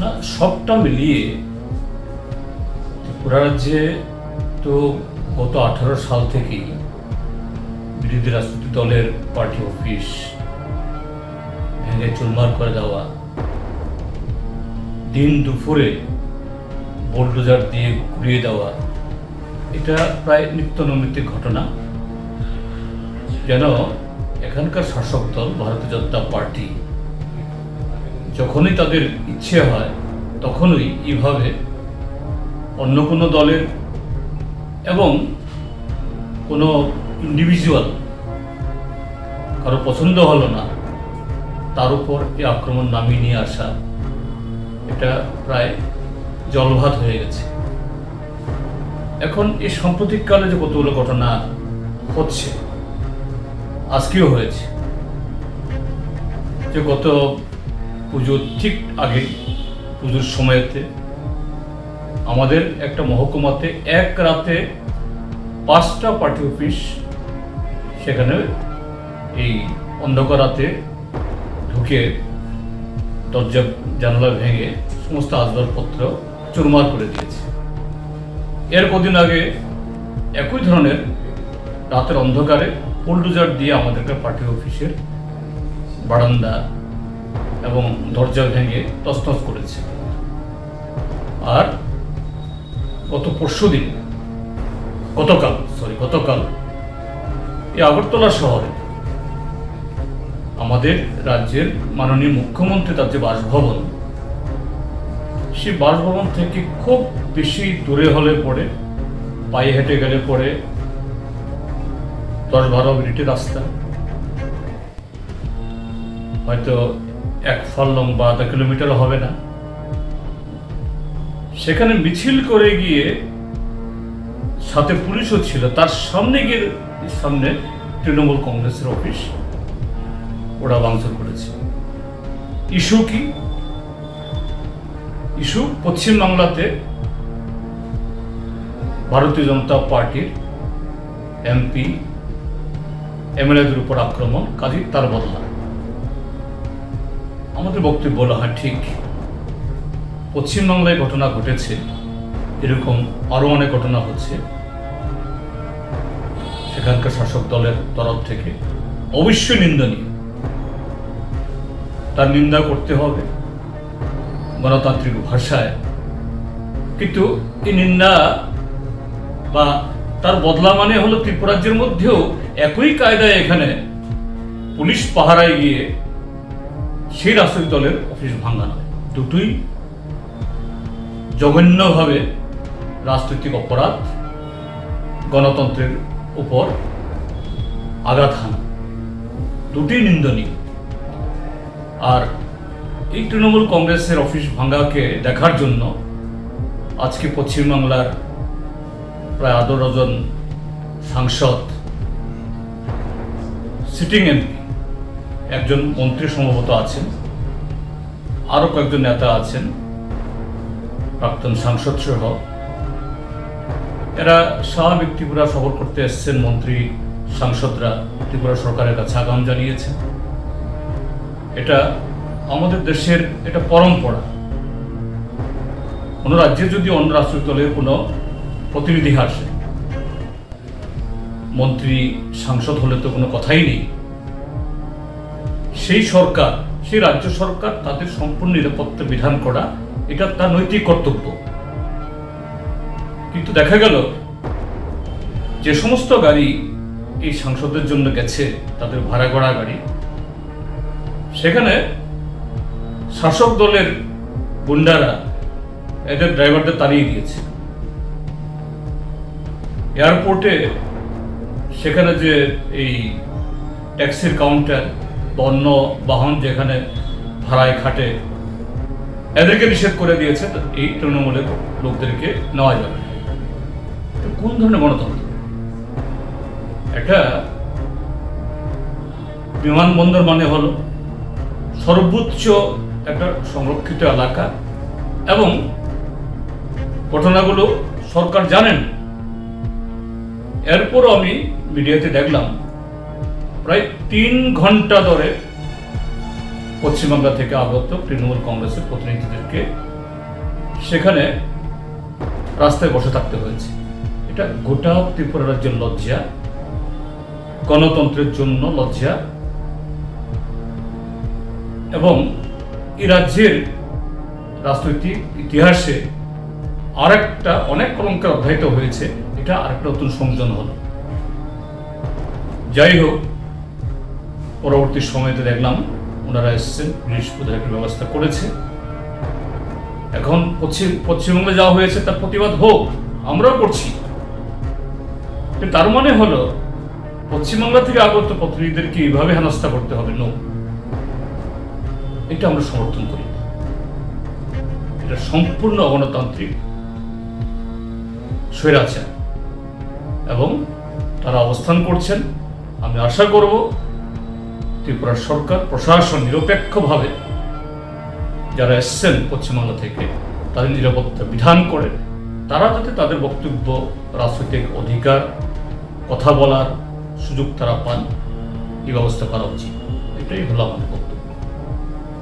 না, সবটা মিলিয়ে ত্রিপুরা রাজ্যে তো গত আঠারো সাল থেকেই বিরোধী রাজনৈতিক দলের পার্টি অফিস ভেঙে চুরমার করে দেওয়া। দিন দুপুরে বোলডোজার দিয়ে ঘুরিয়ে দেওয়া। এটা প্রায় নিত্য নৈমিত্তিক ঘটনা। যেন এখানকার শাসক দল, ভারতীয় জনতা পার্টি যখনই তাদের ইচ্ছে হয়, তখনই এইভাবে অন্য কোনো দলের এবং কোনো ইন্ডিভিজুয়াল কারও পছন্দ হলো না, তার উপর এই আক্রমণ নামিয়ে নিয়ে আসা, এটা প্রায় জলভাত হয়ে গেছে। এখন এই সাম্প্রতিককালে যে কতগুলো ঘটনা হচ্ছে, আজকেও হয়েছে। যে গত পুজোর ঠিক আগে, পুজোর সময়তে। আমাদের একটা মহকুমাতে এক রাতে পাঁচটা পার্টি অফিস সেখানে এই অন্ধকার রাতে ঢুকে দরজা, জানালা ভেঙে সমস্ত আসবাবপত্র চুরমার করে দিয়েছে। এর কদিন আগে একই ধরনের রাতের অন্ধকারে বুলডোজার দিয়ে আমাদেরকে পার্টি অফিসের বারান্দা এবং দরজা ভেঙে তছনছ করেছে। আর গত পরশু দিন, গতকাল সরি গতকাল এই আগরতলা শহরে আমাদের রাজ্যের মাননীয় মুখ্যমন্ত্রী তার যে বাসভবন সে বাসভবন থেকে খুব বেশি দূরে হলে পরে, পায়ে হেঁটে গেলে পরে দশ বারো মিনিটের রাস্তা। হয়তো এক ফললং বা আধা কিলোমিটার হবে না। সেখানে মিছিল করে গিয়ে সাথে পুলিশও ছিল। তার সামনে গিয়ে, সামনে তৃণমূল কংগ্রেসের অফিস। ওরা ভাঙচুর করেছে। ইস্যু কি? ইস্যু পশ্চিমবাংলাতে ভারতীয় জনতা পার্টির এমপি, এমএলএদের উপর আক্রমণ কাজী তার বদলা। আমাদের বক্তব্য বলা হয়, ঠিক। পশ্চিমবাংলায় ঘটনা ঘটেছে, এরকম আরও অনেক ঘটনা হচ্ছে। সেখানকার শাসক দলের তরফ থেকে। অবশ্যই নিন্দনীয়। তার নিন্দা করতে হবে গণতান্ত্রিক ভাষায়। কিন্তু এই নিন্দা বা তার বদলা মানে হলো ত্রিপুরাজ্যের মধ্যেও একই কায়দায় এখানে পুলিশ পাহারায় গিয়ে সেই রাজনৈতিক দলের অফিস ভাঙা নয়। দুটোই জঘন্যভাবে রাজনৈতিক অপরাধ গণতন্ত্রের উপর আঘাত হানা। দুটি নিন্দনীয়। আর এই তৃণমূল কংগ্রেসের অফিস ভাঙ্গাকে দেখার জন্য আজকে পশ্চিমবাংলার প্রায় আধ ডজন সাংসদ সিটিং এমপি একজন মন্ত্রী সম্ভবত আছেন, আরও কয়েকজন নেতা আছেন, প্রাক্তন সাংসদ সহ। এরা স্বাভাবিক ত্রিপুরা সফর করতে এসছেন মন্ত্রী সাংসদরা ত্রিপুরা সরকারের কাছে আগাম জানিয়েছেন। এটা আমাদের দেশের এটা পরম্পরা। কোনো রাজ্যে যদি অন্য রাষ্ট্রীয় দলের কোনো প্রতিনিধি আসে, মন্ত্রী সাংসদ হলে তো কোনো কথাই নেই। সেই সরকার, সেই রাজ্য সরকার তাদের সম্পূর্ণ নিরাপত্তা বিধান করা, এটা তার নৈতিক কর্তব্য। কিন্তু দেখা গেল, যে সমস্ত গাড়ি এই সাংসদের জন্য গেছে, তাদের ভাড়া করা গাড়ি, সেখানে শাসক দলের গুন্ডারা এদের ড্রাইভারদের তাড়িয়ে দিয়েছে। এয়ারপোর্টে সেখানে যে এই ট্যাক্সির কাউন্টার অন্য বাহন যেখানে ভাড়ায় খাটে, এদেরকে নিষেধ করে দিয়েছে এই তৃণমূলের লোকদেরকে নেওয়া যাবে। কোন ধরনের গণতন্ত্র একটা বিমানবন্দর মানে হলো সর্বোচ্চ একটা সংরক্ষিত এলাকা এবং ঘটনাগুলো সরকার জানেন এরপরও আমি মিডিয়াতে দেখলাম প্রায় তিন ঘণ্টা ধরে পশ্চিমবাংলা থেকে আগত তৃণমূল কংগ্রেসের প্রতিনিধিদেরকে সেখানে রাস্তায় বসে থাকতে হয়েছে। এটা গোটা ত্রিপুরা রাজ্যের লজ্জা, গণতন্ত্রের জন্য লজ্জা এবং এই রাজ্যের রাজনৈতিক ইতিহাসে আরেকটা অনেক কলঙ্কের অধ্যায়িত হয়েছে, এটা আরেকটা নতুন সংযোজন হলো। যাই হোক পরবর্তী সময়তে দেখলাম ওনারা এসছেন বৃহস্পতির একটা ব্যবস্থা করেছে। এখন পশ্চিম পশ্চিমবঙ্গে যাওয়া হয়েছে তার প্রতিবাদ হোক, আমরাও করছি। তার মানে হলো, পশ্চিমবাংলা থেকে আগত প্রতিনিধিদেরকে এইভাবে হেনস্থা করতে হবে? নো এটা আমরা সমর্থন করি। এটা সম্পূর্ণ অগণতান্ত্রিক। স্বৈরাচার। এবং তারা অবস্থান করছেন। আমি আশা করব ত্রিপুরা সরকার প্রশাসন নিরপেক্ষভাবে যারা এসছেন পশ্চিমবাংলা থেকে, তাদের নিরাপত্তা বিধান করে, তারা যাতে তাদের বক্তব্য, রাজনৈতিক অধিকার, কথা বলার সুযোগ তারা পান, এই ব্যবস্থা করা উচিত। এটাই হলো আমাদের